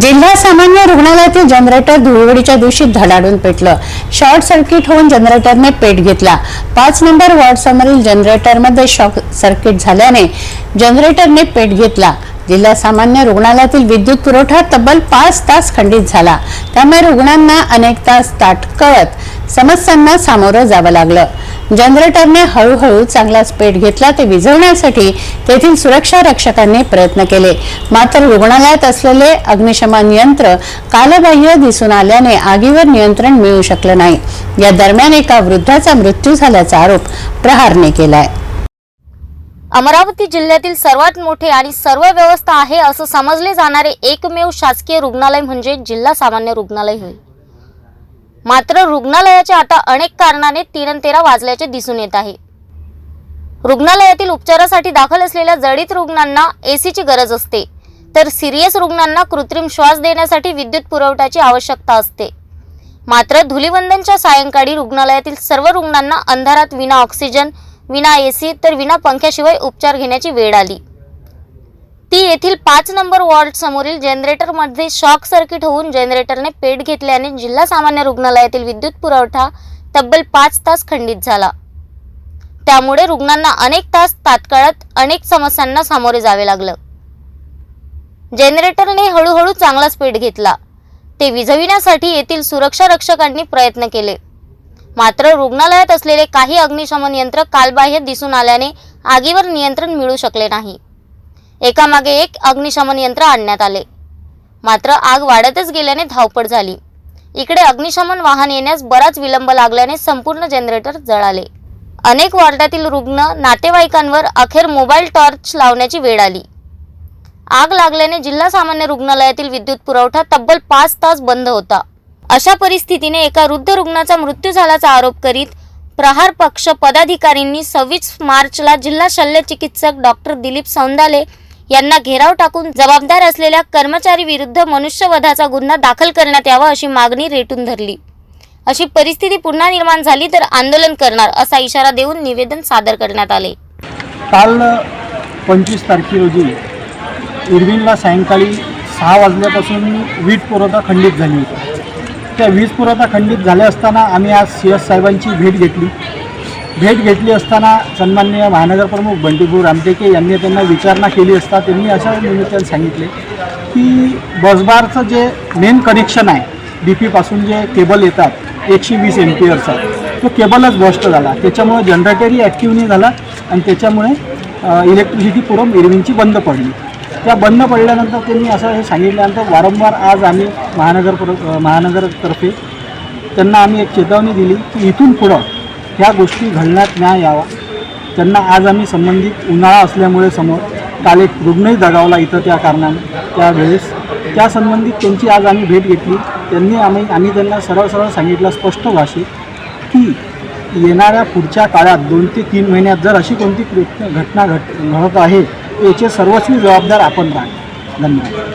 जिल्हा सामान्य रुग्णालयातील जनरेटर धुळवडीच्या दिवशी धडाडून पेटलं. शॉर्ट सर्किट होऊन जनरेटरने पेट घेतला. पाच नंबर वॉर्ड समोरील जनरेटरमध्ये शॉर्ट सर्किट झाल्याने जनरेटरने पेट घेतला. जिल्हा सामान्य रुग्णालयातील विद्युत पुरवठा तब्बल पाच तास खंडित झाला. त्यामुळे रुग्णांना अनेक तास ताटकळत समस्यांना सामोरं जावं लागलं. जनरेटरने हळूहळू चांगलाच पेट घेतला ते विझवण्यासाठी तेथील सुरक्षा रक्षकांनी प्रयत्न केले. मात्र रुग्णालयात असलेले अग्निशमन यंत्र कालबाह्य दिसून आल्याने आगीवर नियंत्रण मिळू शकलं नाही. या दरम्यान एका वृद्धाचा मृत्यू झाल्याचा आरोप प्रहारने केलाय. अमरावती जिल्ह्यातील सर्वात मोठे आणि सर्व व्यवस्था आहे असं समजले जाणारे एकमेव शासकीय रुग्णालय म्हणजे जिल्हा सामान्य रुग्णालय होईल मात्र रुग्णालयाच्या आता अनेक कारणाने तीन तेरा वाजल्याचे दिसून येत आहे. रुग्णालयातील उपचारासाठी दाखल असलेल्या जडित रुग्णांना एसीची गरज असते. तर सिरियस रुग्णांना कृत्रिम श्वास देण्यासाठी विद्युत पुरवठ्याची आवश्यकता असते. मात्र धुलिवंदनच्या सायंकाळी रुग्णालयातील सर्व रुग्णांना अंधारात विना ऑक्सिजन विना एसी तर विना पंख्याशिवाय उपचार घेण्याची वेळ आली. ती येथील पाच नंबर वॉर्ड समोरील जनरेटरमध्ये शॉक सर्किट होऊन जनरेटरने पेट घेतल्याने जिल्हा सामान्य रुग्णालयातील विद्युत पुरवठा तब्बल पाच तास खंडित झाला. त्यामुळे रुग्णांना अनेक तास तात्काळात अनेक समस्यांना सामोरे जावे लागलं. जनरेटरने हळूहळू चांगलाच पेट घेतला. ते विझविण्यासाठी येथील सुरक्षा रक्षकांनी प्रयत्न केले. मात्र रुग्णालयात असलेले काही अग्निशमन यंत्र कालबाह्य दिसून आल्याने आगीवर नियंत्रण मिळू शकले नाही. एकामागे एक अग्निशमन यंत्र आणण्यात आले. मात्र आग वाढतच गेल्याने धावपळ झाली. इकडे अग्निशमन वाहन येण्यास बराच विलंब लागल्याने संपूर्ण जनरेटर जळाले. अनेक वॉर्डातील रुग्ण नातेवाईकांवर अखेर मोबाईल टॉर्च लावण्याची वेळ आली. आग लागल्याने जिल्हा सामान्य रुग्णालयातील विद्युत पुरवठा तब्बल पाच तास बंद होता. अशा परिस्थितीने एका वृद्ध रुग्णाचा मृत्यू झाल्याचा आरोप करीत प्रहार पक्ष पदाधिकाऱ्यांनी सव्वीस मार्चला जिल्हा शल्य चिकित्सक डॉक्टर दिलीप सौंदाले यांना घेराव टाकून जबाबदार असलेल्या कर्मचारी विरुद्ध मनुष्यवधाचा गुन्हा दाखल करण्यात यावा अशी मागणी रेटून धरली. अशी परिस्थिती पुन्हा निर्माण झाली तर आंदोलन करणार असा इशारा देऊन निवेदन सादर करण्यात आले. काल पंचवीस तारखे रोजी इरविनला सायंकाळी सहा वाजल्यापासून वीज पुरवठा खंडित झाली होती. त्या वीज पुरवठा खंडित झाल्या असताना आम्ही आज सी एस साहेबांची भेट घेतली. भेट घेतली असताना सन्माननीय महानगरप्रमुख प्रमुख रामटेके यांनी त्यांना विचारणा केली असता त्यांनी अशा निमित्ताने सांगितले की बसबारचं जे मेन कनेक्शन आहे डी पीपासून जे केबल येतात एकशे वीस एम पी एरचा तो केबलच बस्ट झाला. त्याच्यामुळे जनरेटरही ॲक्टिव्ह नाही झाला आणि त्याच्यामुळे इलेक्ट्रिसिटी पुरम इरविनची बंद पडली. त्या बंद पडल्यानंतर त्यांनी असं हे सांगितल्यानंतर वारंवार आज आम्ही महानगर प्र महानगरतर्फे त्यांना आम्ही एक चेतावणी दिली की इथून पुढं ह्या गोष्टी घडण्यात न्याय यावा. त्यांना आज आम्ही संबंधित उन्हाळा असल्यामुळे समोर काल एक रुग्णही दगावला इथं त्या कारणाने. त्यावेळेस त्या संबंधित त्यांची आज आम्ही भेट घेतली. त्यांनी आम्ही आम्ही त्यांना सरळ सरळ सांगितलं स्पष्ट भाषेत की येणाऱ्या पुढच्या काळात दोन ते तीन महिन्यात जर अशी कोणती घटना घट घडत आहे याचे सर्वस्वी जबाबदार आपण राहा. धन्यवाद.